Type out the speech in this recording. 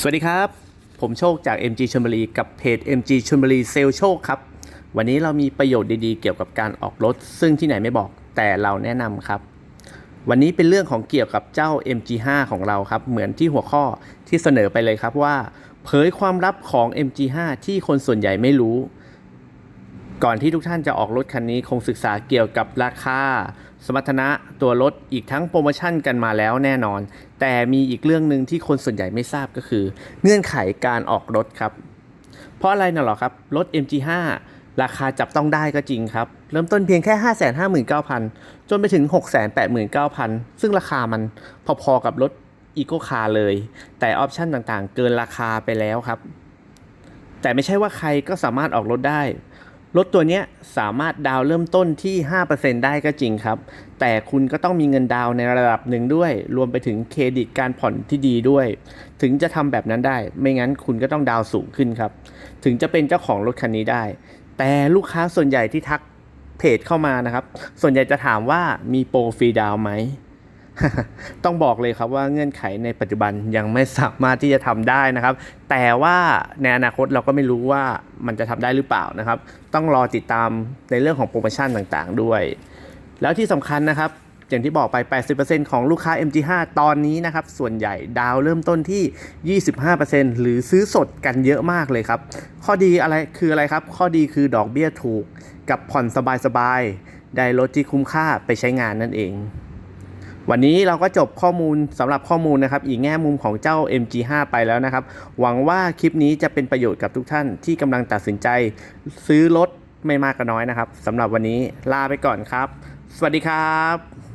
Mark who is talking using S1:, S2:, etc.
S1: สวัสดีครับ ผมโชคจาก MG ชลบุรีกับเพจ MG ชลบุรีเซลโชคครับ วันนี้เรามีประโยชน์ดีๆ เกี่ยวกับการออกรถ ซึ่งที่ไหนไม่บอกแต่เราแนะนำครับ วันนี้เป็นเรื่องของเกี่ยวกับเจ้า MG5 ของเราครับ เหมือนที่หัวข้อที่เสนอไปเลยครับว่า เผยความลับของ MG5 ที่คนส่วนใหญ่ไม่รู้ ก่อนที่ทุกท่านจะออกรถคันนี้คงศึกษาเกี่ยวกับราคา สมรรถนะตัวรถอีกทั้งโปรโมชั่นกันมาแล้วแน่นอน แต่มีอีกเรื่องหนึ่งที่คนส่วนใหญ่ไม่ทราบก็คือ เงื่อนไขการออกรถครับ เพราะอะไรน่ะหรอครับ รถ MG5 ราคาจับต้องได้ก็จริงครับ เริ่มต้นเพียงแค่ 559,000 จนไปถึง 689,000 ซึ่งราคามันพอๆกับรถ Eco Car เลย แต่ออปชั่นต่างๆ เกินราคาไปแล้วครับ แต่ไม่ใช่ว่าใครก็สามารถออกรถได้ รถตัวนี้สามารถดาวเริ่มต้นที่ 5%ได้ก็จริงครับ แต่คุณก็ต้องมีเงินดาวในระดับหนึ่งด้วย รวมไปถึงเครดิตการผ่อนที่ดีด้วย ถึงจะทำแบบนั้นได้ ไม่งั้นคุณก็ต้องดาวสูงขึ้นครับ ถึงจะเป็นเจ้าของรถคันนี้ได้ แต่ลูกค้าส่วนใหญ่ที่ทักเพจเข้ามานะครับ ส่วนใหญ่จะถามว่ามีโปรฟรีดาวไหม ต้องบอกเลยครับว่าเงื่อนไขในปัจจุบันยังไม่สามารถที่จะทำได้นะครับ แต่ว่าในอนาคตเราก็ไม่รู้ว่ามันจะทำได้หรือเปล่านะครับ ต้องรอติดตามในเรื่องของโปรโมชั่นต่างๆ ด้วย แล้วที่สำคัญนะครับอย่างที่บอกไป 80%ของลูกค้า MG5 ตอนนี้นะครับ ส่วนใหญ่ดาวเริ่มต้นที่ 25%หรือซื้อสดกันเยอะมากเลยครับ ข้อดีอะไรคืออะไรครับ ข้อดีคือดอกเบี้ยถูกกับผ่อนสบายๆ ได้รถที่คุ้มค่าไปใช้งานนั่นเอง วันนี้เราก็จบข้อมูลสำหรับข้อมูลนะครับ อีกแง่มุมของเจ้า MG5 ไปแล้วนะครับ หวังว่าคลิปนี้จะเป็นประโยชน์กับทุกท่านที่กำลังตัดสินใจซื้อรถไม่มากก็น้อยนะครับสำหรับวันนี้ลาไปก่อนครับ สวัสดีครับ